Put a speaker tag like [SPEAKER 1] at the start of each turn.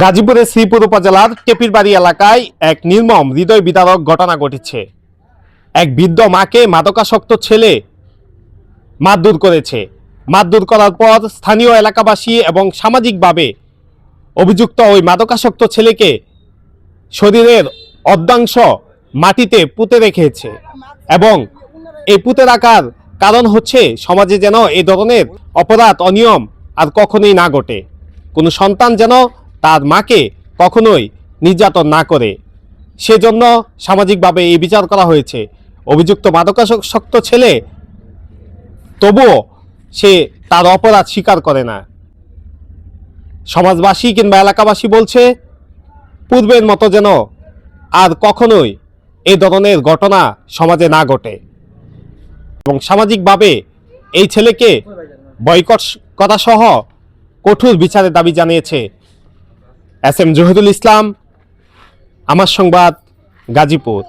[SPEAKER 1] গাজীপুরের শ্রীপুর উপজেলার টেপিরবাড়ি এলাকায় এক নির্মম হৃদয় বিদারক ঘটনা ঘটেছে। এক বৃদ্ধ মাকে মাদকাসক্ত ছেলে মারধর করেছে। মারধর করার পর স্থানীয় এলাকাবাসী এবং সামাজিকভাবে অভিযুক্ত ওই মাদকাসক্ত ছেলেকে শরীরের অর্ধাংশ মাটিতে পুঁতে রেখেছে এবং এই পুঁতে রাখার কারণ হচ্ছে সমাজে যেন এই ধরনের অপরাধ, অনিয়ম আর কখনোই না ঘটে। কোনো সন্তান যেন তার মাকে কখনোই নির্যাতন না করে। সেজন্য সামাজিকভাবে এই বিচার করা হয়েছে। অভিযুক্ত মাদকাসক্ত ছেলে, তবুও সে তার অপরাধ স্বীকার করে না। সমাজবাসী কিংবা এলাকাবাসী বলছে, পূর্বের মতো যেন আর কখনোই এই ধরনের ঘটনা সমাজে না ঘটে। এবং সামাজিকভাবে এই ছেলেকে বয়কট কথাসহ কঠোর বিচারের দাবি জানিয়েছে। এস এম জহিদুল ইসলাম, আমার সংবাদ, গাজীপুর।